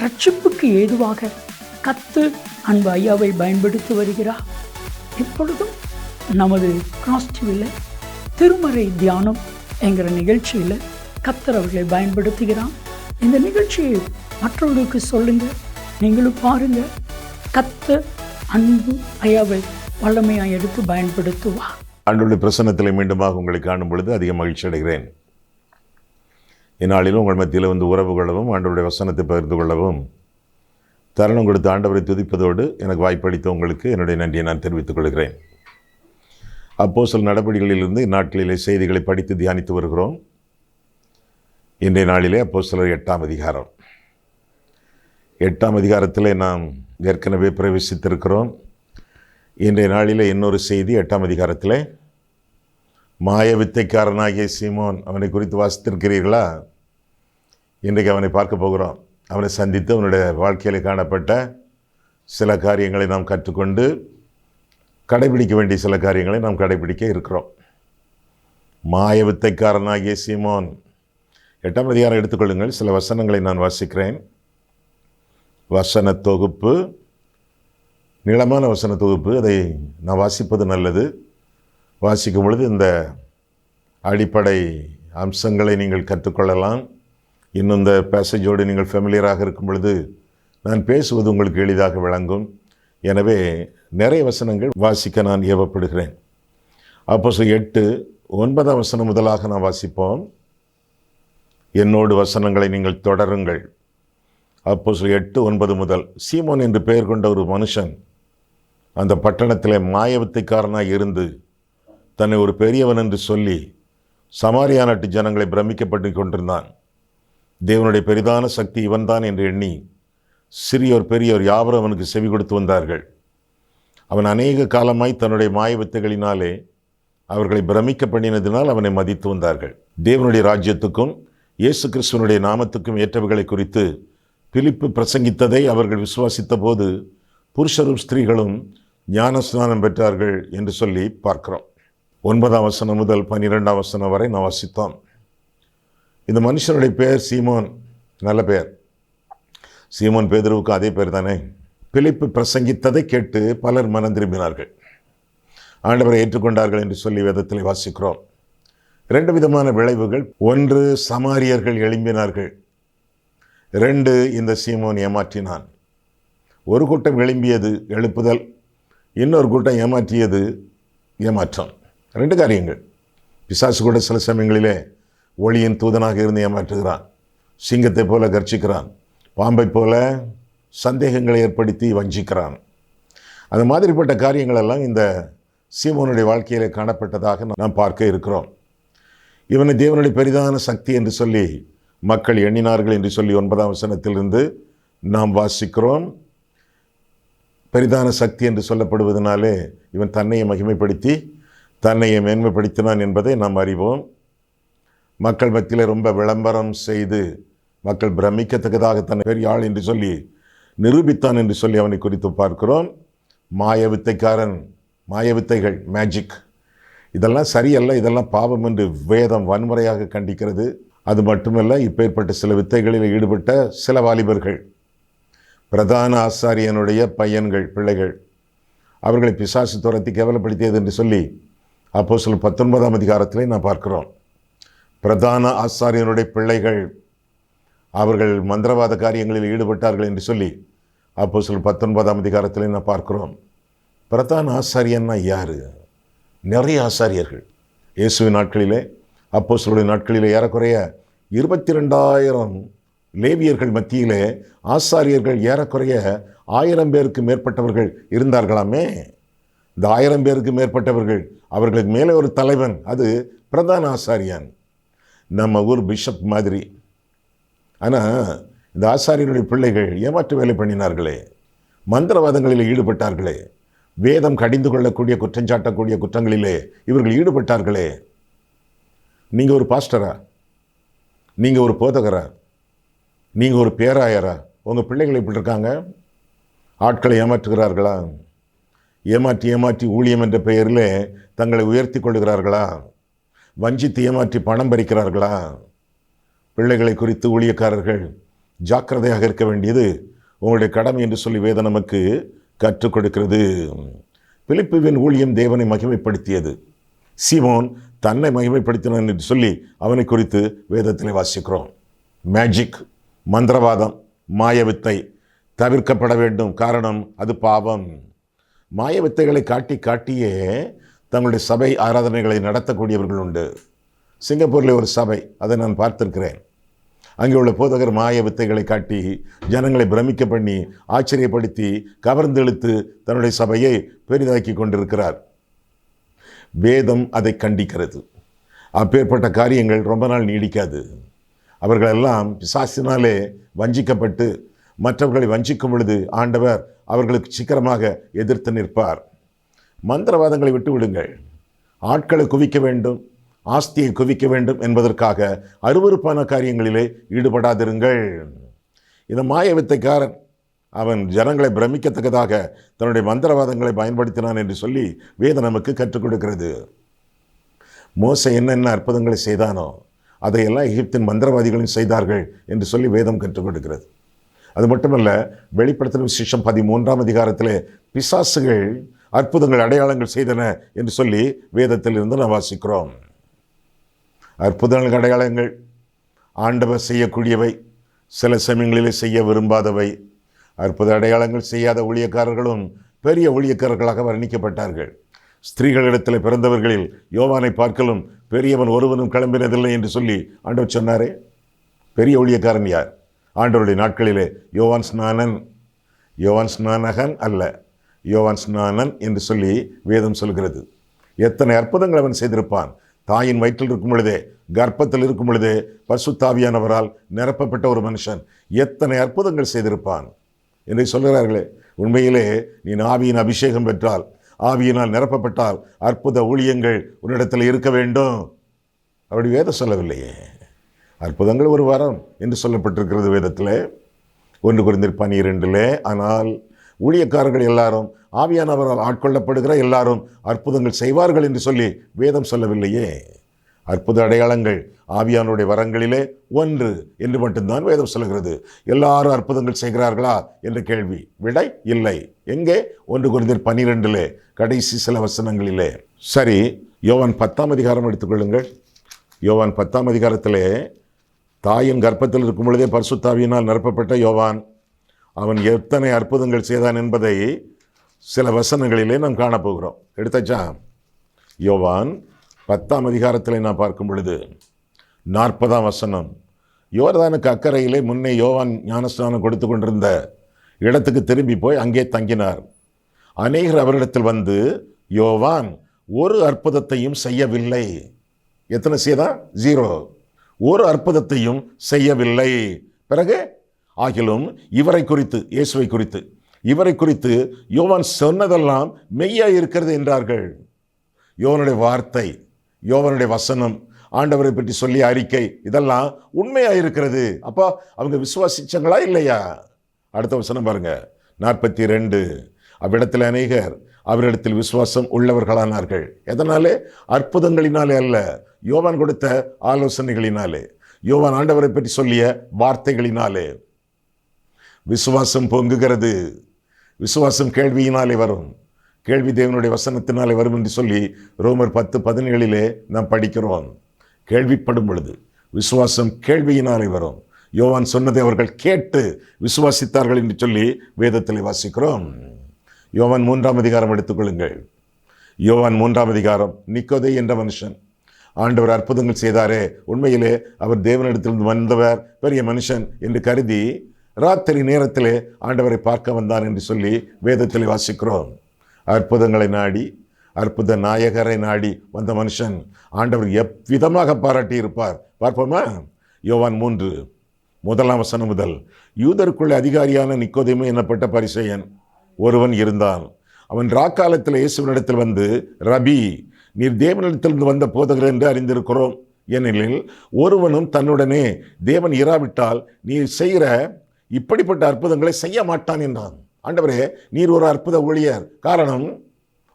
ரட்சிப்புக்கு ஏதுவாக கத்து அன்பு ஐயாவை பயன்படுத்தி வருகிறார். இப்பொழுதும் நமது கிராஸ்டிவில் திருமறை தியானம் என்கிற நிகழ்ச்சியில் கத்தர் அவர்களை பயன்படுத்துகிறான் இந்த நிகழ்ச்சியை மற்றவர்களுக்கு சொல்லுங்க நீங்களும் பாருங்க கத்த அன்பு ஐயாவை வல்லமையாக எடுத்து பயன்படுத்துவார். ஆண்டுடைய பிரசன்னத்தில் மீண்டுமாக உங்களை காணும் பொழுது அதிக மகிழ்ச்சி அடைகிறேன். இந்நாளிலும் உங்கள் மத்தியில் வந்து உறவு கொள்ளவும் ஆண்டவருடைய வசனத்தை பகிர்ந்து கொள்ளவும். தருணம் கொடுத்து ஆண்டவரை துதிப்பதோடு எனக்கு வாய்ப்பளித்த உங்களுக்கு என்னுடைய நன்றியை நான் தெரிவித்துக் கொள்கிறேன். அப்போ சில நடவடிக்கைகளிலிருந்து இந்நாட்களிலே செய்திகளை படித்து தியானித்து வருகிறோம். இன்றைய நாளிலே அப்போ சிலர் எட்டாம் அதிகாரம். எட்டாம் அதிகாரத்தில் நாம் ஏற்கனவே பிரவேசித்திருக்கிறோம். இன்றைய நாளிலே இன்னொரு செய்தி எட்டாம் அதிகாரத்தில். மாய வித்தைக்காரனாகிய சீமோன் அவனை குறித்து வாசித்திருக்கிறீர்களா? இன்றைக்கு அவனை பார்க்க போகிறோம். அவனை சந்தித்து அவனுடைய வாழ்க்கையில் காணப்பட்ட சில காரியங்களை நாம் கற்றுக்கொண்டு கடைபிடிக்க வேண்டிய சில காரியங்களை நாம் கடைபிடிக்க இருக்கிறோம். மாய வித்தைக்காரனாகிய சீமோன். எட்டாம் அதிகாரம் எடுத்துக்கொள்ளுங்கள் சில வசனங்களை நான் வாசிக்கிறேன். வசன தொகுப்பு நீளமான வசன தொகுப்பு. அதை நான் வாசிப்பது நல்லது. வாசிக்கும் பொழுது இந்த அடிப்படை அம்சங்களை நீங்கள் கற்றுக்கொள்ளலாம். இன்னும் இந்த பேசேஜோடு நீங்கள் ஃபெமிலியராக இருக்கும் பொழுது நான் பேசுவது உங்களுக்கு எளிதாக விளங்கும். எனவே நிறைய வசனங்கள் வாசிக்க நான் ஏவப்படுகிறேன். அப்போ எட்டு ஒன்பதாம் வசனம் முதலாக நான் வாசிப்போம். என்னோடு வசனங்களை நீங்கள் தொடருங்கள். அப்போ எட்டு ஒன்பது முதல் சீமோன் என்று பெயர் கொண்ட ஒரு மனுஷன் அந்த பட்டணத்தில் மாயவத்தைக்காரனாக இருந்து தன்னை ஒரு பெரியவன் என்று சொல்லி சமாரியா நாட்டு ஜனங்களை பிரமிக்கப்பட்டு கொண்டிருந்தான். தேவனுடைய பெரிதான சக்தி இவன்தான் என்று எண்ணி சிறியோர் பெரியோர் யாவரும் அவனுக்கு செவி கொடுத்து வந்தார்கள். அவன் அநேக காலமாய் தன்னுடைய மாய வித்தைகளினாலே அவர்களை பிரமிக்க பண்ணினதினால் அவனை மதித்து வந்தார்கள். தேவனுடைய ராஜ்யத்துக்கும் இயேசு கிறிஸ்துவனுடைய நாமத்துக்கும் ஏற்றவைகளை குறித்து பிலிப்பு பிரசங்கித்ததை அவர்கள் விசுவாசித்த போது புருஷரும் ஸ்திரீகளும் ஞானஸ்நானம் பெற்றார்கள் என்று சொல்லி பார்க்கிறோம். ஒன்பதாம் வசனம் முதல் பன்னிரெண்டாம் வசனம் வரை நான் வாசித்தோம். இந்த மனுஷனுடைய பெயர் சீமோன். நல்ல பெயர் சீமோன் பேதுருவுக்கு அதே பேர் தானே? பிழைப்பு பிரசங்கித்ததை கேட்டு பலர் மனம் திரும்பினார்கள். ஆண்டவரை ஏற்றுக்கொண்டார்கள் என்று சொல்லி வேதத்தில் வாசிக்கிறோம். இரண்டு விதமான விளைவுகள். ஒன்று சமாரியர்கள் எழும்பினார்கள். ரெண்டு இந்த சீமோன் ஏமாற்றினான். ஒரு கூட்டம் எழும்பியது எழுப்புதல். இன்னொரு கூட்டம் ஏமாற்றியது ஏமாற்றம். ரெண்டு காரியங்கள். பிசாசு கூட சில சமயங்களிலே ஒளியின் தூதனாக இருந்து ஏமாற்றுகிறான். சிங்கத்தை போல கர்ச்சிக்கிறான். பாம்பை போல சந்தேகங்களை ஏற்படுத்தி வஞ்சிக்கிறான். அந்த மாதிரிப்பட்ட காரியங்களெல்லாம் இந்த சீமோனுடைய வாழ்க்கையில் காணப்பட்டதாக நாம் பார்க்க இருக்கிறோம். இவனை தேவனுடைய பெரிதான சக்தி என்று சொல்லி மக்கள் எண்ணினார்கள் என்று சொல்லி ஒன்பதாம் வசனத்திலிருந்து நாம் வாசிக்கிறோம். பெரிதான சக்தி என்று சொல்லப்படுவதனாலே இவன் தன்னையை மகிமைப்படுத்தி தன்னையை மேன்மைப்படுத்தினான் என்பதை நாம் அறிவோம். மக்கள் மத்தியில் ரொம்ப விளம்பரம் செய்து மக்கள் பிரமிக்கத்தக்கதாக தன்னை பெரிய ஆள் என்று சொல்லி நிரூபித்தான் என்று சொல்லி அவனை குறித்து பார்க்கிறோம். மாய வித்தைக்காரன் மாய வித்தைகள் மேஜிக் இதெல்லாம் சரியல்ல இதெல்லாம் பாவம் என்று வேதம் வன்முறையாக கண்டிக்கிறது. அது மட்டுமல்ல இப்பேற்பட்ட சில வித்தைகளில் ஈடுபட்ட சில வாலிபர்கள் பிரதான ஆசாரியனுடைய பையன்கள் பிள்ளைகள் அவர்களை பிசாசு துரத்தி கேவலப்படுத்தியது என்று சொல்லி அப்போ சில பத்தொன்பதாம் அதிகாரத்திலே நான் பார்க்கிறோம். பிரதான ஆசாரியனுடைய பிள்ளைகள் அவர்கள் மந்திரவாத காரியங்களில் ஈடுபட்டார்கள் என்று சொல்லி அப்போ சொல் பத்தொன்பதாம் அதிகாரத்தில் நான் பார்க்கிறோம். பிரதான ஆசாரியன்னா யார்? நிறைய ஆசாரியர்கள் இயேசுவின் நாட்களிலே அப்போ நாட்களிலே ஏறக்குறைய இருபத்தி ரெண்டாயிரம் லேவியர்கள் மத்தியிலே ஆசாரியர்கள் ஏறக்குறைய ஆயிரம் பேருக்கு மேற்பட்டவர்கள் இருந்தார்களாமே? இந்த ஆயிரம் பேருக்கு மேற்பட்டவர்கள் அவர்களுக்கு மேலே ஒரு தலைவன் அது பிரதான ஆசாரியன் நம்ம ஊர் பிஷப் மாதிரி. ஆனால் இந்த ஆசாரியனுடைய பிள்ளைகள் ஏமாற்று வேலை பண்ணினார்களே. மந்திரவாதங்களில் ஈடுபட்டார்களே. வேதம் கடிந்து கொள்ளக்கூடிய குற்றஞ்சாட்டக்கூடிய குற்றங்களிலே இவர்கள் ஈடுபட்டார்களே. நீங்கள் ஒரு பாஸ்டரா? நீங்கள் ஒரு போதகரா? நீங்கள் ஒரு பேராயரா? உங்கள் பிள்ளைகள் இப்படி இருக்காங்க? ஆட்களை ஏமாற்றுகிறார்களா? ஏமாற்றி ஏமாற்றி ஊழியம் என்ற பெயரில் தங்களை உயர்த்தி கொள்கிறார்களா வஞ்சித்து ஏமாற்றி பணம் பறிக்கிறார்களா? பிள்ளைகளை குறித்து ஊழியக்காரர்கள் ஜாக்கிரதையாக இருக்க வேண்டியது உங்களுடைய கடமை என்று சொல்லி வேதம் நமக்கு கற்றுக் கொடுக்கிறது. பிலிப்புவின் ஊழியம் தேவனை மகிமைப்படுத்தியது. சீமோன் தன்னை மகிமைப்படுத்தினான் என்று சொல்லி அவனை குறித்து வேதத்தில் வாசிக்கிறோம். மேஜிக் மந்திரவாதம் மாயவித்தை தவிர்க்கப்பட வேண்டும். காரணம் அது பாவம். மாயவித்தைகளை காட்டி காட்டியே தங்களுடைய சபை ஆராதனைகளை நடத்தக்கூடியவர்கள் உண்டு. சிங்கப்பூரில் ஒரு சபை அதை நான் பார்த்திருக்கிறேன். அங்கே உள்ள போதகர் மாய வித்தைகளை காட்டி ஜனங்களை பிரமிக்க பண்ணி ஆச்சரியப்படுத்தி கவர்ந்தெழுத்து தன்னுடைய சபையை பெரிதாக்கி கொண்டிருக்கிறார். வேதம் அதை கண்டிக்கிறது. அப்பேற்பட்ட காரியங்கள் ரொம்ப நாள் நீடிக்காது. அவர்களெல்லாம் பிசாசினாலே வஞ்சிக்கப்பட்டு மற்றவர்களை வஞ்சிக்கும் பொழுது ஆண்டவர் அவர்களுக்கு சீக்கிரமாக எதிர்த்து நிற்பார். மந்திரவாதங்களை விட்டு விடுங்கள் ஆட்களை குவிக்க வேண்டும் ஆஸ்தியை குவிக்க வேண்டும் என்பதற்காக அருவருப்பான காரியங்களிலே ஈடுபடாதிருங்கள். இந்த மாய வித்தைக்காரன் அவன் ஜனங்களை பிரமிக்கத்தக்கதாக தன்னுடைய மந்திரவாதங்களை பயன்படுத்தினான் என்று சொல்லி வேதம் நமக்கு கற்றுக் கொடுக்கிறது. மோசை என்னென்ன அற்புதங்களை செய்தானோ அதையெல்லாம் எகிப்தின் மந்திரவாதிகளும் செய்தார்கள் என்று சொல்லி வேதம் கற்றுக் கொடுக்கிறது. அது மட்டுமல்ல வெளிப்படுத்தின விசேஷம் பதிமூன்றாம் அதிகாரத்தில் பிசாசுகள் அற்புதங்கள் அடையாளங்கள் செய்தன என்று சொல்லி வேதத்தில் இருந்து நாம் வாசிக்கிறோம். அற்புதங்கள் அடையாளங்கள் ஆண்டவர் செய்யக்கூடியவை சில சமயங்களிலே செய்ய விரும்பாதவை அற்புத அடையாளங்கள் செய்யாத ஊழியக்காரர்களும் பெரிய ஊழியக்காரர்களாக வர்ணிக்கப்பட்டார்கள். ஸ்திரீகளிடத்தில் பிறந்தவர்களில் யோவானை பார்க்கலும் பெரியவன் ஒருவனும் கிளம்பினதில்லை என்று சொல்லி ஆண்டவர் சொன்னாரே. பெரிய ஊழியக்காரன் யார்? ஆண்டவருடைய நாட்களிலே யோவான் ஸ்நானன் யோவான் ஸ்நானகன் அல்ல. யோவான் ஸ்நானன் என்று சொல்லி வேதம் சொல்கிறது. எத்தனை அற்புதங்கள் அவன் செய்திருப்பான். தாயின் வயிற்றில் இருக்கும் பொழுதே கர்ப்பத்தில் இருக்கும் பொழுதே பசுத்தாவியானவரால் நிரப்பப்பட்ட ஒரு மனுஷன் எத்தனை அற்புதங்கள் செய்திருப்பான். என்று சொல்கிறார்களே உண்மையிலே நீ ஆவியின் அபிஷேகம் பெற்றால் ஆவியினால் நிரப்பப்பட்டால் அற்புத ஊழியங்கள் உன்னிடத்தில் இருக்க வேண்டும். அப்படி வேதம் சொல்லவில்லையே. அற்புதங்கள் ஒரு வரம் என்று சொல்லப்பட்டிருக்கிறது வேதத்தில். ஒன்று குறைந்திருப்பான் பனிரெண்டிலே ஆனால் ஊழியக்காரர்கள் எல்லாரும் ஆவியானவரால் ஆட்கொள்ளப்படுகிற எல்லாரும் அற்புதங்கள் செய்வார்கள் என்று சொல்லி வேதம் சொல்லவில்லையே. அற்புத அடையாளங்கள் ஆவியானுடைய வரங்களிலே ஒன்று என்று மட்டும்தான் வேதம் சொல்கிறது எல்லாரும் அற்புதங்கள் செய்கிறார்களா என்ற கேள்வி விடை இல்லை. எங்கே? ஒன்று குறைந்தர் பன்னிரெண்டிலே கடைசி சில வசனங்களிலே. சரி யோவான் பத்தாம் அதிகாரம் எடுத்துக்கொள்ளுங்கள். யோவான் பத்தாம் அதிகாரத்திலே தாயின் கர்ப்பத்தில் இருக்கும் பொழுதே பரிசுத்தாவியினால் நிரப்பப்பட்ட யோவான் அவன் எத்தனை அற்புதங்கள் செய்தான் என்பதை சில வசனங்களிலே நாம் காணப்போகிறோம். எடுத்தாச்சா யோவான் பத்தாம் அதிகாரத்தில் நான் பார்க்கும் பொழுது நாற்பதாம் வசனம். யோர்தானுக்கு அக்கறையிலே முன்னே யோவான் ஞானஸ்நானம் கொடுத்து கொண்டிருந்த இடத்துக்கு திரும்பி போய் அங்கே தங்கினார். அநேகர் அவரிடத்தில் வந்து யோவான் ஒரு அற்புதத்தையும் செய்யவில்லை. எத்தனை செய்தான்? ஜீரோ. ஒரு அற்புதத்தையும் செய்யவில்லை. பிறகு ஆகிலும் இவரை குறித்து இயேசுவை குறித்து இவரை குறித்து யோவான் சொன்னதெல்லாம் மெய்யாக இருக்கிறது என்றார்கள். யோவனுடைய வார்த்தை யோவனுடைய வசனம் ஆண்டவரை பற்றி சொல்லிய அறிக்கை இதெல்லாம் உண்மையாக இருக்கிறது. அப்போ அவங்க விசுவாசிச்சங்களா இல்லையா? அடுத்த வசனம் பாருங்க. நாற்பத்தி ரெண்டு அவ்விடத்தில் அநேகர் அவரிடத்தில் விசுவாசம் உள்ளவர்களானார்கள். எதனாலே? அற்புதங்களினாலே அல்ல. யோவான் கொடுத்த ஆலோசனைகளினாலே. யோவான் ஆண்டவரை பற்றி சொல்லிய வார்த்தைகளினாலே. விசுவாசம் பொங்குகிறது. விசுவாசம் கேள்வியினாலே வரும். கேள்வி தேவனுடைய வசனத்தினாலே வரும் என்று சொல்லி ரோமர் பத்து பதினேழிலே நாம் படிக்கிறோம். கேள்விப்படும் பொழுது விசுவாசம் கேள்வியினாலே வரும். யோவான் சொன்னதை அவர்கள் கேட்டு விசுவாசித்தார்கள் என்று சொல்லி வேதத்தில் வாசிக்கிறோம். யோவான் மூன்றாம் அதிகாரம் எடுத்துக்கொள்ளுங்கள். யோவான் மூன்றாம் அதிகாரம் நிக்கோதே என்ற மனுஷன். ஆண்டவர் அற்புதங்கள் செய்தாரே. உண்மையிலே அவர் தேவனிடத்திலிருந்து வந்தவர் பெரிய மனுஷன் என்று கருதி ராத்திரி நேரத்திலே ஆண்டவரை பார்க்க வந்தான் என்று சொல்லி வேதத்தில் வாசிக்கிறோம். அற்புதங்களை நாடி அற்புத நாயகரை நாடி வந்த மனுஷன் ஆண்டவர் எவ்விதமாக பாராட்டி இருப்பார் பார்ப்போமா? யோவான் மூன்று முதலாம் வசனம் முதல். யூதருக்குள்ள அதிகாரியான நிக்கோதேமு எனப்பட்ட பரிசெயன்? ஒருவன் இருந்தான். அவன் ராக்காலத்தில் இயேசுவனிடத்தில் வந்து ரபி நீர் தேவனிடத்திலிருந்து வந்த போதகர் என்று அறிந்திருக்கிறோம். ஏனெனில் ஒருவனும் தன்னுடனே தேவன் இராவிட்டால் நீ செய்கிற இப்படிப்பட்ட அற்புதங்களை செய்ய மாட்டான் என்றான். ஆண்டவரே நீர் ஒரு அற்புத ஊழியர். காரணம்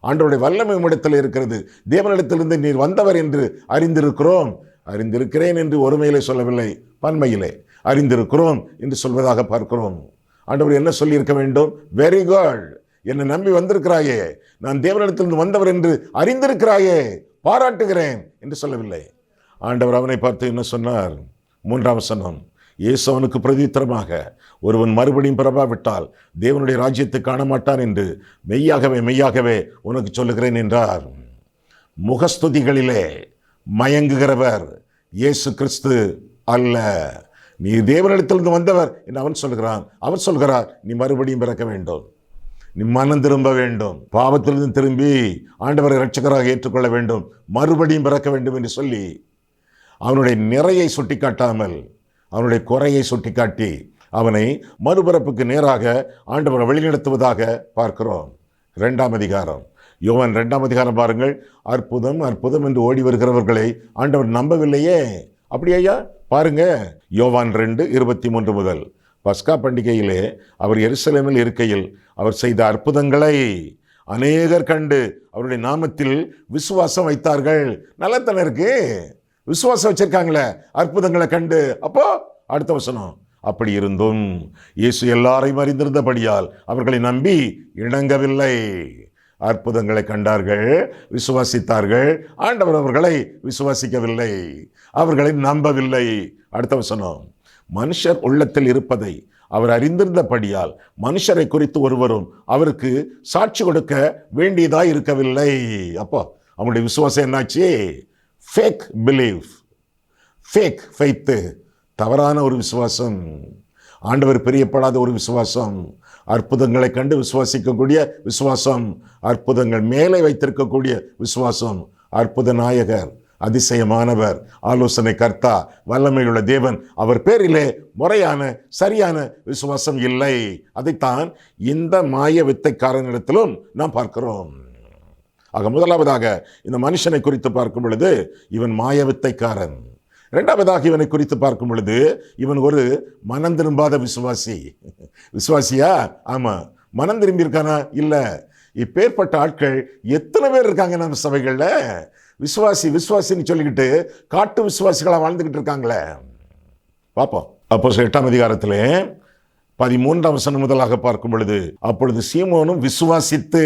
ஆண்டவருடைய வல்லமை உம்மிடத்தில் இருக்கிறது. தேவனிடத்திலிருந்து நீர் வந்தவர் என்று அறிந்திருக்கிறோம். அறிந்திருக்கிறேன் என்று ஒருமையிலே சொல்லவில்லை பன்மையிலே அறிந்திருக்கிறோம் என்று சொல்வதாக பார்க்கிறோம். ஆண்டவர் என்ன சொல்லியிருக்க வேண்டும்? வெரி குட் என்னை நம்பி வந்திருக்கிறாயே. நான் தேவனிடத்திலிருந்து வந்தவர் என்று அறிந்திருக்கிறாயே. பாராட்டுகிறேன் என்று சொல்லவில்லை. ஆண்டவர் அவனை பார்த்து என்ன சொன்னார்? மூன்றாம் சனம் இயேசு அவனுக்கு பிரதித்திரமாக. ஒருவன் மறுபடியும் பிறவாவிட்டால் தேவனுடைய ராஜ்யத்தை காண மாட்டான் என்று மெய்யாகவே மெய்யாகவே உனக்கு சொல்லுகிறேன் என்றார். முகஸ்துதிகளிலே மயங்குகிறவர் இயேசு கிறிஸ்து அல்ல. நீ தேவனிடத்திலிருந்து வந்தவர் என்று அவன் சொல்கிறான். அவன் சொல்கிறார் நீ மறுபடியும் பிறக்க வேண்டும். நீ மனம் திரும்ப வேண்டும். பாவத்திலிருந்து திரும்பி ஆண்டவரை இரட்சகராக ஏற்றுக்கொள்ள வேண்டும். மறுபடியும் பிறக்க வேண்டும் என்று சொல்லி அவனுடைய நிறையை சுட்டிக்காட்டாமல் அவனுடைய குறையை சுட்டிக்காட்டி அவனை மறுபரப்புக்கு நேராக ஆண்டவரை வழிநடத்துவதாக பார்க்கிறோம். இரண்டாம் அதிகாரம். யோவன் இரண்டாம் அதிகாரம் பாருங்கள். அற்புதம் அற்புதம் என்று ஓடி வருகிறவர்களை ஆண்டவர் நம்பவில்லையே. அப்படியா பாருங்க. யோவான் ரெண்டு இருபத்தி மூன்று முதல். பஸ்கா பண்டிகையிலே அவர் எருசலேமில் இருக்கையில் அவர் செய்த அற்புதங்களை அநேகர் கண்டு அவருடைய நாமத்தில் விசுவாசம் வைத்தார்கள். நல்லத்தனம் இருக்கு. விசுவாசம் வச்சிருக்காங்களே அற்புதங்களை கண்டு. அப்போ அடுத்த வசனம் அப்படி இருந்தும் இயேசு எல்லாரையும் அறிந்திருந்தபடியால் அவர்களை நம்பி இணங்கவில்லை. அற்புதங்களை கண்டார்கள் விசுவாசித்தார்கள். ஆண்டவர் அவர்களை விசுவாசிக்கவில்லை. அவர்களை நம்பவில்லை. அடுத்த வசனம் மனுஷர் உள்ளத்தில் இருப்பதை அவர் அறிந்திருந்தபடியால் மனுஷரை குறித்து ஒருவரும் அவருக்கு சாட்சி கொடுக்க வேண்டியதாய் இருக்கவில்லை அப்போ அவனுடைய விசுவாசம் என்னாச்சு? ஃபேக் பிலீவ் ஃபேக் ஃபைத்து தவறான ஒரு விசுவாசம். ஆண்டவர் பிரியப்படாத ஒரு விசுவாசம். அற்புதங்களை கண்டு விசுவாசிக்கக்கூடிய விசுவாசம். அற்புதங்கள் மேலே வைத்திருக்கக்கூடிய விசுவாசம். அற்புத நாயகர் அதிசயமானவர் ஆலோசனை கர்த்தா வல்லமையுள்ள தேவன். அவர் பேரிலே முறையான சரியான விசுவாசம் இல்லை. அதைத்தான் இந்த மாய வித்தைக்காரனிடத்திலும் நாம் பார்க்கிறோம். ஆக முதலாவதாக இந்த மனுஷனை குறித்து பார்க்கும் பொழுது இவன் மாயவித்தைக்காரன். ரெண்டாவதாக இரண்டாவதாக இவனை குறித்து பார்க்கும் பொழுது இவன் ஒரு மனம் திரும்பாத விசுவாசி. விசுவாசியா? ஆமா. மனம் திரும்பி இருக்கானா இல்லை. இப்பேற்பட்ட ஆட்கள் எத்தனை பேர் இருக்காங்க நம்ம சபைகளில்? விசுவாசி விசுவாசின்னு சொல்லிக்கிட்டு காட்டு விசுவாசிகளாக வாழ்ந்துகிட்டு இருக்காங்களே. பார்ப்போம் அப்போ எட்டாம் அதிகாரத்திலே பதிமூன்றாம் வசனம் முதலாக பார்க்கும் பொழுது அப்பொழுது சீமோனும் விசுவாசித்து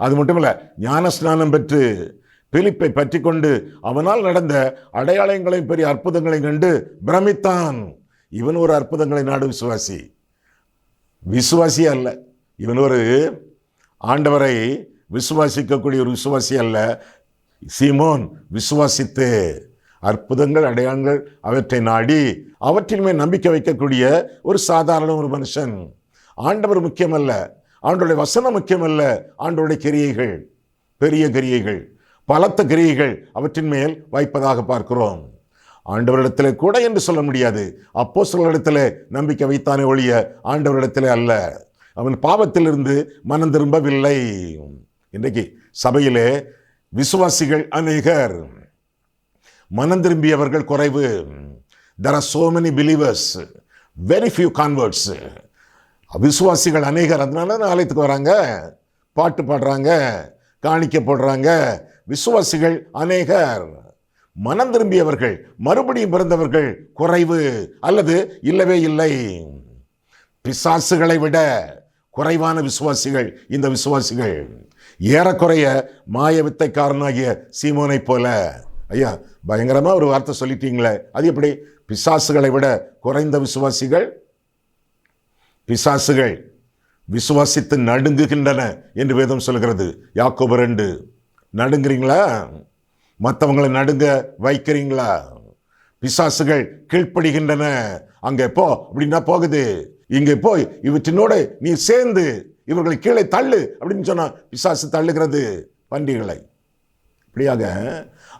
அது மட்டுமல்ல ஞானஸ்நானம் பெற்று பிலிப்பை பற்றி கொண்டு அவனால் நடந்த அடையாளங்களையும் பெரிய அற்புதங்களையும் கண்டு பிரமித்தான். இவன் ஒரு அற்புதங்களை நாடு விசுவாசி. விசுவாசி அல்ல. இவன் ஒரு ஆண்டவரை விசுவாசிக்கக்கூடிய ஒரு விசுவாசி அல்ல. சீமோன் விசுவாசித்து. அற்புதங்கள் அடையாளங்கள் அவற்றை நாடி அவற்றின் மேல் நம்பிக்கை வைக்கக்கூடிய ஒரு சாதாரண ஒரு மனுஷன். ஆண்டவர் முக்கியமல்ல. ஆண்டோடைய வசனம் முக்கியமல்ல. ஆண்டோடைய கிரியைகள் பெரிய கிரியைகள் பலத்த கிரியைகள் அவற்றின் மேல் வைப்பதாக பார்க்கிறோம். ஆண்டவரிடத்தில் கூட என்று சொல்ல முடியாது. அப்போ சிலரிடத்தில் நம்பிக்கை வைத்தானே ஒழிய ஆண்டவரிடத்தில் அல்ல. அவன் பாவத்திலிருந்து மனம் திரும்பவில்லை. இன்றைக்கு சபையிலே விசுவாசிகள் அநேகர். மனம் திரும்பியவர்கள் குறைவு. There are so many believers very few converts விசுவாசிகள் அநேகர். அதனால தான் ஆலயத்துக்கு வராங்க. பாட்டு பாடுறாங்க. காணிக்க போடுறாங்க விசுவாசிகள் அநேகர். மனம் திரும்பியவர்கள் மறுபடியும் பிறந்தவர்கள் குறைவு அல்லது இல்லவே இல்லை. பிசாசுகளை விட குறைவான விசுவாசிகள் இந்த விசுவாசிகள். ஏறக்குறைய மாய வித்தைக்காரனாகிய சீமோனைப் போல. ஐயா பயங்கரமாக ஒரு வார்த்தை சொல்லிட்டீங்களே. அது எப்படி? பிசாசுகளை விட குறைந்த விசுவாசிகள் பிசாசுகள் விசுவாசித்து நடுங்குகின்றன என்று வேதம் சொல்கிறது. யாக்கோபு ரெண்டு நடுங்குறீங்களா? மற்றவங்களை நடுங்க வைக்கிறீங்களா? பிசாசுகள் கீழ்ப்படுகின்றன. அங்கே போ அப்படின்னா போகுது. இங்கே போய் இவற்றினோடு நீ சேர்ந்து இவர்களை கீழே தள்ளு அப்படின்னு சொன்னால் பிசாசு தள்ளுகிறது. பண்டிகளை இப்படியாக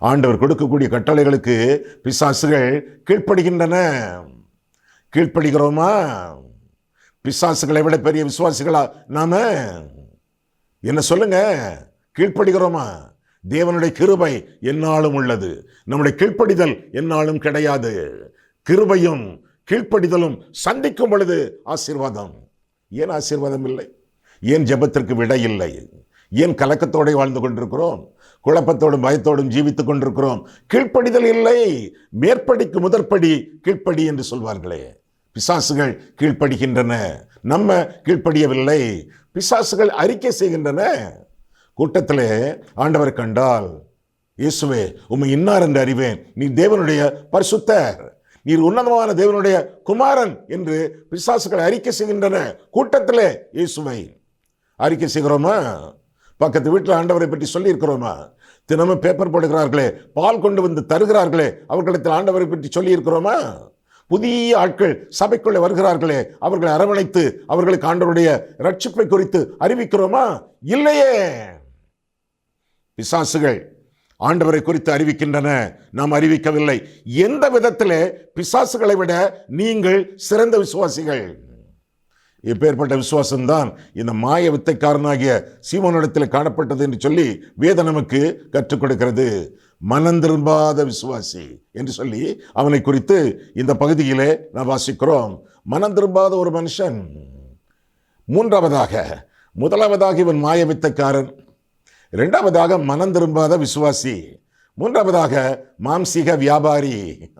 ஆண்டவர் கொடுக்கக்கூடிய கட்டளைகளுக்கு பிசாசுகள் கீழ்ப்படுகின்றன. கீழ்ப்படுகிறோமா? பிசாசுகளை விட பெரிய விசுவாசிகளா நாம? என்ன சொல்லுங்க? கீழ்ப்படுகிறோமா? தேவனுடைய கிருபை என்னாலும் உள்ளது. நம்முடைய கீழ்ப்படிதல் என்னாலும் கிடையாது. கிருபையும் கீழ்ப்படிதலும் சந்திக்கும் பொழுது ஆசீர்வாதம். ஏன் ஆசீர்வாதம் இல்லை? ஏன் ஜெபத்திற்கு விடை இல்லை? ஏன் கலக்கத்தோடு வாழ்ந்து கொண்டிருக்கிறோம்? குழப்பத்தோடும் பயத்தோடும் ஜீவித்துக் கொண்டிருக்கிறோம்? கீழ்ப்படிதல் இல்லை. மேற்படிக்கு முதற்படி கீழ்ப்படி என்று சொல்வார்களே. பிசாசுகள் கீழ்ப்படுகின்றன. நம்ம கீழ்ப்படியவில்லை. பிசாசுகள் அறிக்கை செய்கின்றன. கூட்டத்திலே ஆண்டவர் கண்டால் இயேசுவே உம்மை இன்னார் என்று அறிவேன். நீ தேவனுடைய பரிசுத்தர். நீர் உன்னதமான தேவனுடைய குமாரன் என்று பிசாசுகள் அறிக்கை செய்கின்றன. கூட்டத்திலே இயேசுவை அறிக்கை செய்கிறோமா? பக்கத்து வீட்டில் ஆண்டவரை பற்றி சொல்லியிருக்கிறோமா? தினமும் பேப்பர் போடுகிறார்களே பால் கொண்டு வந்து தருகிறார்களே அவர்களிடத்தில் ஆண்டவரை பற்றி சொல்லியிருக்கிறோமா? புதிய ஆட்கள் சபைக்குள்ளே வருகிறார்களே அவர்களை அரவணைத்து அவர்களுக்கு ஆண்டவருடைய ரட்சிப்பை குறித்து அறிவிக்கிறோமா? இல்லையே. பிசாசுகள் ஆண்டவரை குறித்து அறிவிக்கின்றன. நாம் அறிவிக்கவில்லை. எந்த விதத்திலே பிசாசுகளை விட நீங்கள் சிறந்த விசுவாசிகள்? இப்பேற்பட்ட விசுவாசம்தான் இந்த மாய வித்தைக்காரனாகிய சீமோனிடத்தில் காணப்பட்டது என்று சொல்லி வேத நமக்கு கற்றுக் கொடுக்கிறது. மனம் திரும்பாத விசுவாசி என்று சொல்லி அவனை குறித்து இந்த பகுதியிலே நாம் வாசிக்கிறோம். மனம் திரும்பாத ஒரு மனுஷன். மூன்றாவதாக முதலாவதாக இவன் மாய வித்தைக்காரன். இரண்டாவதாக மனம் திரும்பாத விசுவாசி. மூன்றாவதாக மாம்சீக வியாபாரி.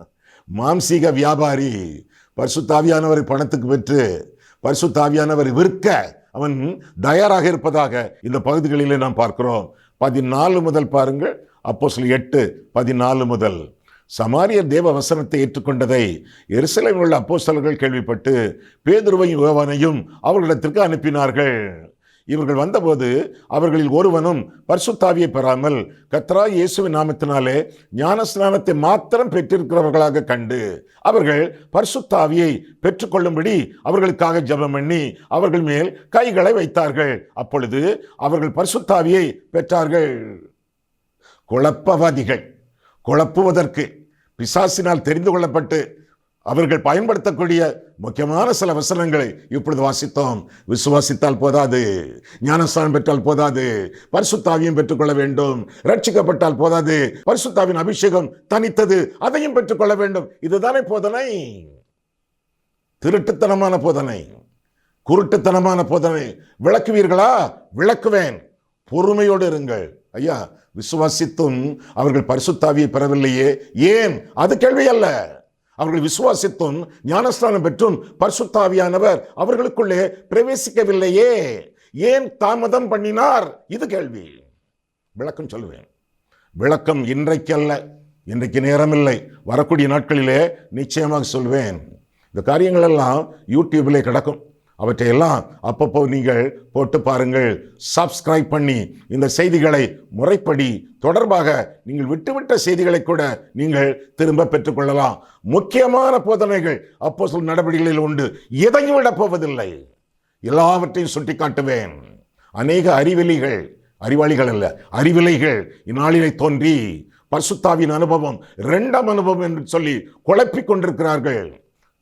மாம்சீக வியாபாரி. பரிசுத்தாவியானவரை பணத்துக்கு பெற்று பரிசுத்தாவியானவர் விற்க அவன் தயாராக இருப்பதாக இந்த பகுதிகளிலே நாம் பார்க்கிறோம். பதினாலு முதல் பாருங்கள். அப்போ எட்டு பதினாலு முதல். சமாரியர் தேவ வசனத்தை ஏற்றுக்கொண்டதை எருசலேமில் உள்ள அப்போஸ்தலர்கள் கேள்விப்பட்டு பேதுருவையும் யோவானையும் அவர்களிடத்திற்கு அனுப்பினார்கள். இவர்கள் வந்தபோது அவர்களில் ஒருவனும் பரிசுத்தாவியை பெறாமல் கத்ரா இயேசுவின் நாமத்தினாலே ஞானஸ்நானத்தை மாத்திரம் பெற்றிருக்கிறவர்களாக கண்டு அவர்கள் பரிசுத்தாவியை பெற்றுக்கொள்ளும்படி அவர்களுக்காக ஜெபம் பண்ணி அவர்கள் மேல் கைகளை வைத்தார்கள். அப்பொழுது அவர்கள் பரிசுத்தாவியை பெற்றார்கள். குழப்பவாதிகள் குழப்புவதற்கு பிசாசினால் தெரிந்து கொள்ளப்பட்டு அவர்கள் பயன்படுத்தக்கூடிய முக்கியமான சில வசனங்களை இப்பொழுது வாசித்தோம். விசுவாசித்தால் போதாது ஞானஸ்தானம் பெற்றால் போதாது பரிசுத்தாவியும் பெற்றுக்கொள்ள வேண்டும். ரட்சிக்கப்பட்டால் போதாது பரிசுத்தாவின் அபிஷேகம் தனித்தது அதையும் பெற்றுக்கொள்ள வேண்டும். இதுதானே போதனை? திருட்டுத்தனமான போதனை குருட்டுத்தனமான போதனை. விளக்குவீர்களா? விளக்குவேன். பொறுமையோடு இருங்கள். ஐயா விசுவாசித்தும் அவர்கள் பரிசுத்தாவியை பெறவில்லையே. ஏன்? அது கேள்வி அல்ல அவர்கள் விசுவாசித்தும் ஞானஸ்தானம் பெற்றும் பரிசுத்தாவியானவர் அவர்களுக்குள்ளே பிரவேசிக்கவில்லையே. ஏன் தாமதம் பண்ணினார்? இது கேள்வி. விளக்கம் சொல்லுவேன். விளக்கம் இன்றைக்கல்ல. இன்றைக்கு நேரமில்லை. வரக்கூடிய நாட்களிலே நிச்சயமாக சொல்வேன். இந்த காரியங்கள் எல்லாம் யூடியூபிலே கிடக்கும். அவற்றையெல்லாம் அப்பப்போ நீங்கள் போட்டு பாருங்கள். சப்ஸ்கிரைப் பண்ணி இந்த செய்திகளை முறைப்படி தொடர்பாக நீங்கள் விட்டுவிட்ட செய்திகளை கூட நீங்கள் திரும்ப பெற்றுக்கொள்ளலாம். முக்கியமான போதனைகள் அப்போ சொல் நடவடிக்கைகளில் உண்டு. எதையும் விடப் போவதில்லை. எல்லாவற்றையும் சுட்டி காட்டுவேன் அநேக அறிவெளிகள் அறிவாளிகள் அல்ல அறிவிலைகள் இந்நாளிலே தோன்றி பர்சுத்தாவின் அனுபவம் ரெண்டாம் அனுபவம் என்று சொல்லி குழப்பிக் கொண்டிருக்கிறார்கள்.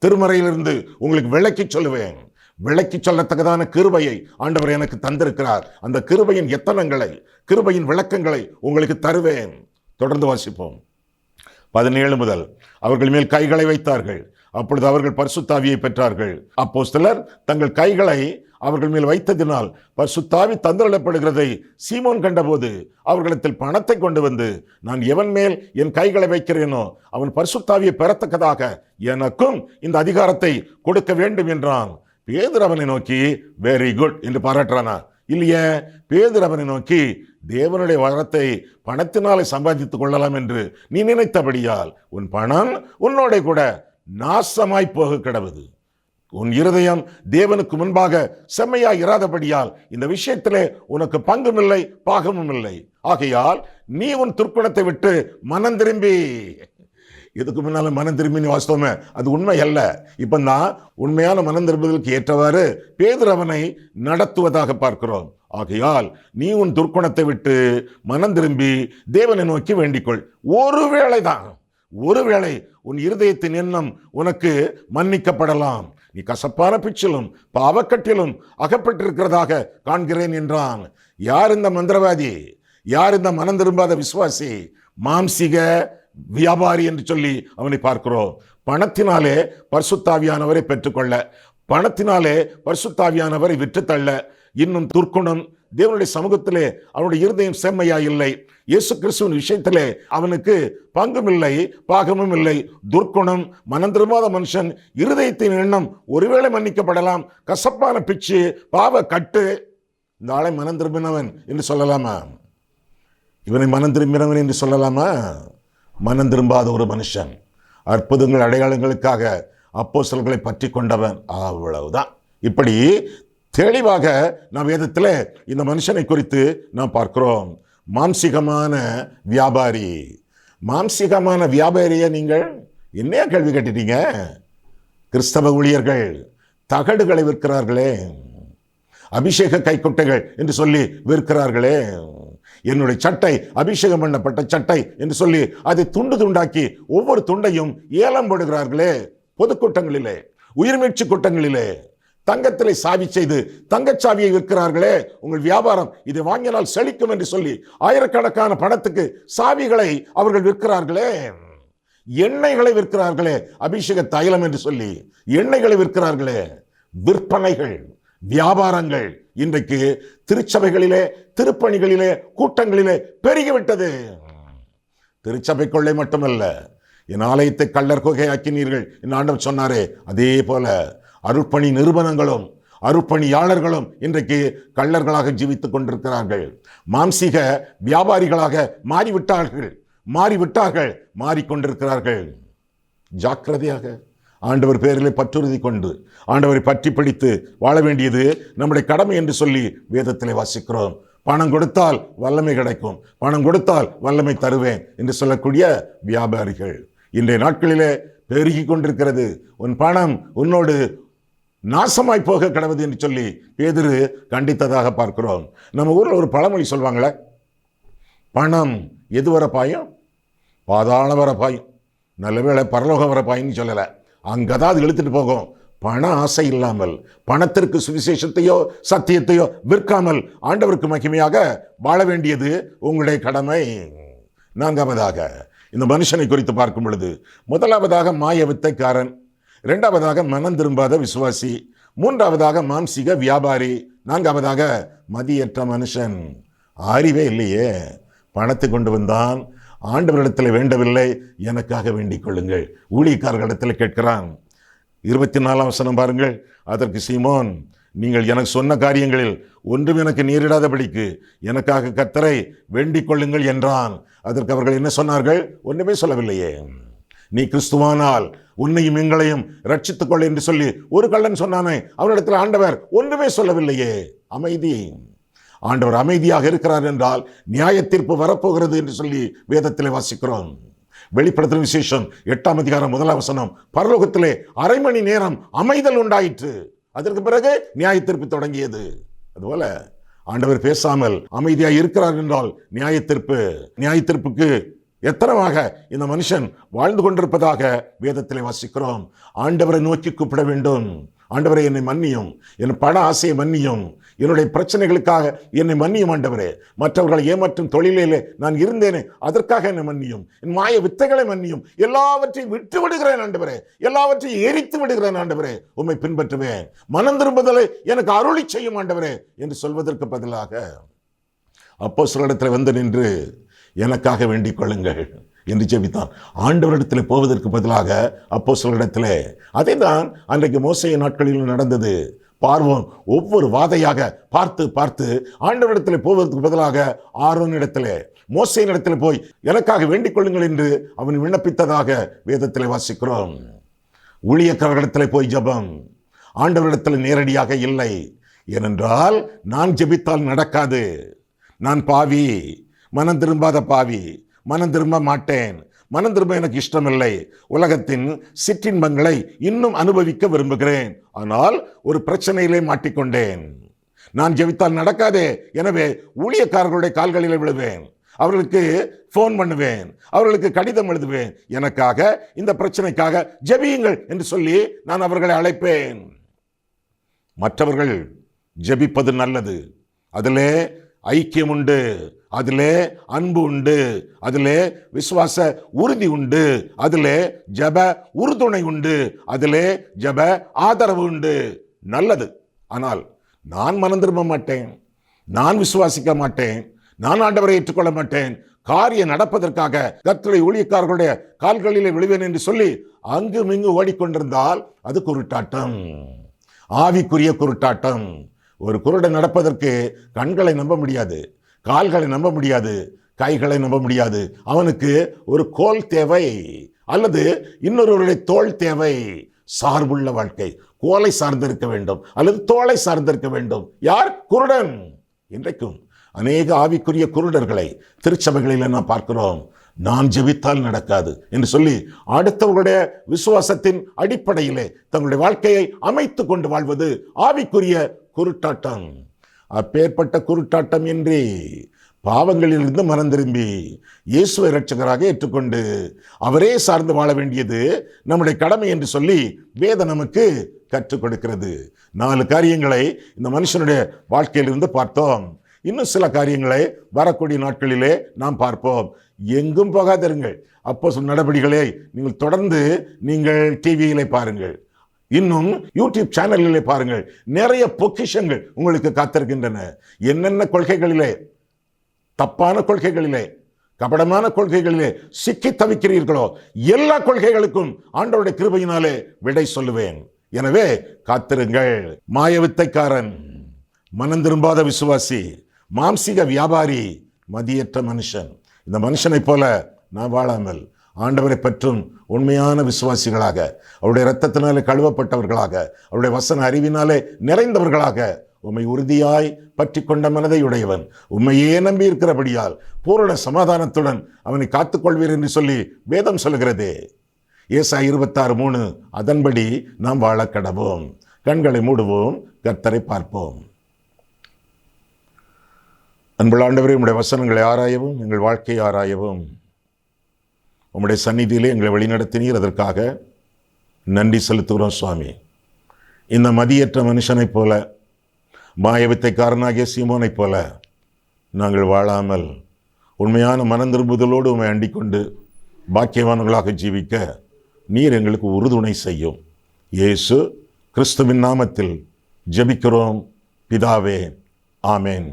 திருமறையிலிருந்து உங்களுக்கு விளக்கி சொல்லுவேன். விளக்கி சொல்லத்தக்கதான கிருபையை ஆண்டவர் எனக்கு தந்திருக்கிறார். அந்த கிருபையின் எத்தனங்களை கிருபையின் விளக்கங்களை உங்களுக்கு தருவேன். தொடர்ந்து வாசிப்போம். பதினேழு முதல் அவர்கள் மேல் கைகளை வைத்தார்கள். அப்பொழுது அவர்கள் பரிசுத்தாவியை பெற்றார்கள். அப்போஸ்தலர் தங்கள் கைகளை அவர்கள் மேல் வைத்ததினால் பரிசுத்தாவி தந்திரப்படுகிறதை சீமோன் கண்டபோது அவர்களிடத்தில் பணத்தை கொண்டு வந்து நான் எவன் மேல் என் கைகளை வைக்கிறேனோ அவன் பரிசுத்தாவியை பெறத்தக்கதாக எனக்கும் இந்த அதிகாரத்தை கொடுக்க வேண்டும் என்றான். பேதுரு அவனை நோக்கி வெரி குட் என்று பாராட்டுறானா? இல்லையே பேதுரு அவனை நோக்கி தேவனுடைய வரத்தை பணத்தினாலே சம்பாதித்துக் கொள்ளலாம் என்று நீ நினைத்தபடியால் உன் பணம் உன்னோட கூட நாசமாய் போக கிடவது. உன் இருதயம் தேவனுக்கு முன்பாக செம்மையா இராதபடியால் இந்த விஷயத்திலே உனக்கு பங்கும் இல்லை பாகமும் இல்லை ஆகையால் நீ உன் துர்க்குணத்தை விட்டு மனம் திரும்பி. இதுக்கு முன்னால மனம் திரும்பி நீ அது உண்மை அல்ல. இப்போ தான் உண்மையான மனம் திரும்புதலுக்கு ஏற்றவாறு பேதுரவனை நடத்துவதாக பார்க்கிறோம். ஆகையால் நீ உன் துர்க்குணத்தை விட்டு மனம் திரும்பி தேவனை நோக்கி வேண்டிக்கொள். ஒருவேளை தான் ஒருவேளை உன் இருதயத்தின் எண்ணம் உனக்கு மன்னிக்கப்படலாம். நீ கசப்பான பிச்சிலும் பாவக்கட்டிலும் அகப்பட்டிருக்கிறதாக காண்கிறேன் என்றான். யார் இந்த மந்திரவாதி? யார் இந்த மனம் திரும்பாத விசுவாசி? மாம்சிக வியாபாரி என்று சொல்லி அவனை பார்க்கிறோம். பணத்தினாலே பரிசுத்தாவியானவரை பெற்றுக்கொள்ள பணத்தினாலே பரிசுத்தாவியானவரை விற்றுத்தள்ள இன்னும் துர்க்குணம் தேவனுடைய சமூகத்திலே அவனுடைய இருதயம் செம்மையா இல்லை இயேசு கிறிஸ்துவின் விஷயத்திலே அவனுக்கு பங்கும் இல்லை பாகமும் இல்லை துர்க்குணம் மனந்திருமாத மனுஷன் இருதயத்தின் எண்ணம் ஒருவேளை மன்னிக்கப்படலாம் கசப்பான பிச்சு பாவ கட்டு இந்த ஆளை மனம் திரும்பினவன் என்று சொல்லலாமா? இவனை மனம் திரும்பினவன் என்று சொல்லலாமா? மனம் திரும்பாத ஒரு மனுஷன். அற்புதங்கள் அடையாளங்களுக்காக அப்போசல்களை பற்றி கொண்டவன் அவ்வளவுதான். இப்படி தெளிவாக நாம் வேதத்தில் இந்த மனுஷனை குறித்து நாம் பார்க்கிறோம். மாம்சிகமான வியாபாரி. மாம்சிகமான வியாபாரியை நீங்கள் என்னையா கேள்வி கேட்டுட்டீங்க? கிறிஸ்தவ ஊழியர்கள் தகடுகளை விற்கிறார்களே. அபிஷேக கைக்குட்டைகள் என்று சொல்லி விற்கிறார்களே. என்னுடைய சட்டை அபிஷேகம் பண்ணப்பட்ட சட்டை என்று சொல்லி அதை துண்டு துண்டாக்கி ஒவ்வொரு துண்டையும் ஏலம் போடுகிறார்களே. பொதுக்கூட்டங்களிலே உயிர்மீட்சி கூட்டங்களிலே தங்கத்திலே சாவி செய்து தங்கச்சாவியை விற்கிறார்களே. உங்கள் வியாபாரம் இதை வாங்கினால் செழிக்கும் என்று சொல்லி ஆயிரக்கணக்கான பணத்துக்கு சாவிகளை அவர்கள் விற்கிறார்களே. எண்ணெய்களை விற்கிறார்களே அபிஷேக தைலம் என்று சொல்லி எண்ணெய்களை விற்கிறார்களே. விற்பனைகள் வியாபாரங்கள் இன்றைக்கு திருச்சபைகளிலே திருப்பணிகளிலே கூட்டங்களிலே பெருகிவிட்டது. திருச்சபை கொள்ளை மட்டுமல்ல என் ஆலயத்தை கள்ளர் குகையாக்கினீர்கள் என் ஆண்டவர் சொன்னாரே. அதே போல அருட்பணி நிறுவனங்களும் அருட்பணியாளர்களும் இன்றைக்கு கள்ளர்களாக ஜீவித்துக் கொண்டிருக்கிறார்கள். மாம்சீக வியாபாரிகளாக மாறிவிட்டார்கள் மாறிவிட்டார்கள் மாறிக்கொண்டிருக்கிறார்கள். ஜாக்கிரதையாக ஆண்டவர் பேரிலே பற்றுறுதி கொண்டு ஆண்டவரை பற்றி பிடித்து வாழ வேண்டியது நம்முடைய கடமை என்று சொல்லி வேதத்திலே வாசிக்கிறோம். பணம் கொடுத்தால் வல்லமை கிடைக்கும். பணம் கொடுத்தால் வல்லமை தருவேன் என்று சொல்லக்கூடிய வியாபாரிகள். இன்றைய நாட்களிலே பெருகி கொண்டிருக்கிறது. உன் பணம் உன்னோடு நாசமாய் போக கிடவது என்று சொல்லி பேதுரு கண்டித்ததாக பார்க்கிறோம். நம்ம ஊரில் ஒரு பழமொழி சொல்வாங்களே? பணம் எது வர பாயும்? பாதாள வர பாயும். நல்ல வேளை பரலோகம் வர பாயின்னு சொல்லலை. அங்கே தான் அது இழுத்துட்டு போகும். பண ஆசை இல்லாமல் பணத்திற்கு சுவிசேஷத்தையோ சத்தியத்தையோ விற்காமல் ஆண்டவருக்கு மகிமையாக வாழ வேண்டியது உங்களுடைய கடமை. நான்காவதாக இந்த மனுஷனை குறித்து பார்க்கும் பொழுது முதலாவதாக மாய வித்தைக்காரன் இரண்டாவதாக மனம் திரும்பாத விசுவாசி மூன்றாவதாக மாம்சிக வியாபாரி நான்காவதாக மதியற்ற மனுஷன். அறிவே இல்லையே. பணத்தை கொண்டு வந்தான் ஆண்டவரிடத்தில் வேண்டவில்லை எனக்காக வேண்டிக் கொள்ளுங்கள். ஊழியக்காரர்களிடத்தில் கேட்கிறான். இருபத்தி நாலாம் வசனம் பாருங்கள். அதற்கு சீமோன் நீங்கள் எனக்கு சொன்ன காரியங்களில் ஒன்றும் எனக்கு நேரிடாதபடிக்கு எனக்காக கத்தரை வேண்டிக் கொள்ளுங்கள் என்றான். அதற்கு அவர்கள் என்ன சொன்னார்கள்? ஒன்றுமே சொல்லவில்லையே. நீ கிறிஸ்துவானால் உன்னையும் எங்களையும் ரட்சித்துக்கொள் என்று சொல்லி ஒரு கள்ளன் சொன்னானே அவனிடத்தில் ஆண்டவர் ஒன்றுமே சொல்லவில்லையே. அமைதி. ஆண்டவர் அமைதியாக இருக்கிறார் என்றால் நியாய தீர்ப்பு வரப்போகிறது என்று சொல்லி வேதத்திலே வாசிக்கிறோம். வெளிப்படுத்தின விசேஷம் எட்டாம் அதிகாரம் முதலாம் வசனம். பரலோகத்திலே அரை மணி நேரம் அமைதல் உண்டாயிற்று. அதற்கு பிறகு நியாய தீர்ப்பு தொடங்கியது. அதுபோல ஆண்டவர் பேசாமல் அமைதியாக இருக்கிறார் என்றால் நியாய தீர்ப்பு நியாய தீர்ப்புக்கு எத்தனமாக இந்த மனுஷன் வாழ்ந்து கொண்டிருப்பதாக வேதத்திலே வாசிக்கிறோம். ஆண்டவரை நோக்கி கூப்பிட வேண்டும். ஆண்டவரே என்னை மன்னியும். என் பண ஆசையை மன்னியும். என்னுடைய பிரச்சனைகளுக்காக என்னை மன்னியும் ஆண்டவரே. மற்றவர்களை ஏமாற்றும் தொழிலிலே நான் இருந்தேனே அதற்காக என்னை மன்னியும். என் மாய வித்தைகளை மன்னியும். எல்லாவற்றையும் விட்டு விடுகிறேன் ஆண்டவரே. எல்லாவற்றையும் எரித்து விடுகிறேன் ஆண்டவரே. உம்மை பின்பற்றுவேன். மனம் திரும்புதலை எனக்கு அருளி செய்யும் ஆண்டவரே என்று சொல்வதற்கு பதிலாக அப்போ சிலரிடத்தில் வந்து நின்று எனக்காக வேண்டிக் கொள்ளுங்கள். என்று ஜெபித்தான். ஆண்டவரிடத்தில் போவதற்கு பதிலாக அப்போ சிலரிடத்தில் அதே தான் அன்றைக்கு மோசைய நாட்களில் நடந்தது. பார்வோன் ஒவ்வொரு வாதையாக பார்த்து பார்த்து ஆண்டவரிடத்தில் போவதற்கு பதிலாக ஆர்வனிடத்தில் மோசையின் இடத்துல போய் எனக்காக வேண்டிக் கொள்ளுங்கள் என்று அவன் விண்ணப்பித்ததாக வேதத்தில் வாசிக்கிறோம். ஊழியக்காரர்களிடத்தில் போய் ஜெபம். ஆண்டவரிடத்தில் நேரடியாக இல்லை. ஏனென்றால் நான் ஜெபித்தால் நடக்காது. நான் பாவி மனம் திரும்பாத பாவி. மனம் திரும்ப மாட்டேன். மனம் திரும்ப எனக்கு இஷ்டமில்லை. உலகத்தின் சிற்றின்பங்களை இன்னும் அனுபவிக்க விரும்புகிறேன். ஆனால் ஒரு பிரச்சனையிலே மாட்டிக்கொண்டேன். நான் ஜெபித்தால் நடக்காதே. எனவே ஊழியக்காரர்களுடைய கால்களில் விழுவேன். அவர்களுக்கு ஃபோன் பண்ணுவேன். அவர்களுக்கு கடிதம் எழுதுவேன். எனக்காக இந்த பிரச்சனைக்காக ஜெபியுங்கள் என்று சொல்லி நான் அவர்களை அழைப்பேன். மற்றவர்கள் ஜெபிப்பது நல்லது. அதிலே ஐக்கியம் உண்டு. அதிலே அன்பு உண்டு அதிலே விசுவாச உறுதி உண்டு அதிலே ஜப உறுதுணை உண்டு அதிலே ஜப ஆதரவு உண்டு. நல்லது. ஆனால் நான் மனம் திரும்ப மாட்டேன் நான் விசுவாசிக்க மாட்டேன் நான் ஆண்டவரை ஏற்றுக்கொள்ள மாட்டேன் காரியம் நடப்பதற்காக கர்த்தருடைய ஊழியக்காரர்களுடைய கால்களிலே விழுவேன் என்று சொல்லி அங்கும் இங்கு ஓடிக்கொண்டிருந்தால் அது குருட்டாட்டம் ஆவிக்குரிய குருட்டாட்டம். ஒரு குருடன் நடப்பதற்கு கண்களை நம்ப முடியாது. கால்களை நம்ப முடியாது கைகளை நம்ப முடியாது. அவனுக்கு ஒரு கோல் தேவை அல்லது இன்னொருவருடைய தோல் தேவை சார்புள்ள வாழ்க்கை. கோலை சார்ந்திருக்க வேண்டும் அல்லது தோலை சார்ந்திருக்க வேண்டும். யார்? குருடன். இன்றைக்கும் அநேக ஆவிக்குரிய குருடர்களை திருச்சபைகளில் நாம் பார்க்கிறோம். நான் ஜெபித்தால் நடக்காது என்று சொல்லி அடுத்தவர்களுடைய விசுவாசத்தின் அடிப்படையிலே தங்களுடைய வாழ்க்கையை அமைத்து கொண்டு வாழ்வது ஆவிக்குரிய குருட்டாட்டம். அப்பேற்பட்ட குருட்டாட்டம் இன்றி பாவங்களிலிருந்து மனம் திரும்பி இயேசுவை இரட்சகராக ஏற்றுக்கொண்டு அவரே சார்ந்து வாழ வேண்டியது நம்முடைய கடமை என்று சொல்லி வேதம் நமக்கு கற்றுக் கொடுக்கிறது. நாலு காரியங்களை இந்த மனுஷனுடைய வாழ்க்கையிலிருந்து பார்த்தோம். இன்னும் சில காரியங்களை வரக்கூடிய நாட்களிலே நாம் பார்ப்போம். எங்கும் போகாதிருங்கள். அப்போ சொன்ன நடவடிக்கைகளை நீங்கள் தொடர்ந்து நீங்கள் டிவியிலே பாருங்கள். இன்னும் யூடியூப் சேனல்களை பாருங்கள். நிறைய பொக்கிஷங்கள் உங்களுக்கு காத்திருக்கின்றன. என்னென்ன கொள்கைகளிலே? தப்பான கொள்கைகளிலே கபடமான கொள்கைகளிலே சிக்கி தவிக்கிறீர்களோ எல்லா கொள்கைகளுக்கும் ஆண்டவருடைய கிருபையினாலே விடை சொல்லுவேன். எனவே காத்திருங்கள். மாயவித்தைக்காரன் மனம் திரும்பாத விசுவாசி மாம்சிக வியாபாரி மதியற்ற மனுஷன். இந்த மனுஷனைப் போல நான் வாழாமல் ஆண்டவரை பற்றும் உண்மையான விசுவாசிகளாக அவருடைய இரத்தத்தினாலே கழுவப்பட்டவர்களாக அவருடைய வசன அறிவினாலே நிறைந்தவர்களாக உம்மை உறுதியாய் பற்றி கொண்ட மனதை உடையவன் உண்மையே நம்பி இருக்கிறபடியால் பூரண சமாதானத்துடன் அவனை காத்துக்கொள்வீர் என்று சொல்லி வேதம் சொல்கிறதே ஏசா இருபத்தாறு மூணு அதன்படி நாம் வாழ கடவோம். கண்களை மூடுவோம் கர்த்தரை பார்ப்போம். அன்புள்ள ஆண்டவரே உம்முடைய வசனங்களை ஆராயவும் எங்கள் வாழ்க்கையை ஆராயவும். உம்முடைய சந்நிதியிலே எங்களை வழிநடத்தினீர். அதற்காக நன்றி செலுத்துகிறோம் சுவாமி. இந்த மதியற்ற மனுஷனைப் போல மாயவித்தைக்காரனாகிய சீமோனைப் போல நாங்கள் வாழாமல் உண்மையான மனம் திரும்புதலோடு உண்மை அண்டிக்கொண்டு பாக்கியவான்களாக ஜீவிக்க நீர் எங்களுக்கு உறுதுணை செய்யும். இயேசு கிறிஸ்துவின் நாமத்தில் ஜெபிக்கிறோம். பிதாவே ஆமேன்.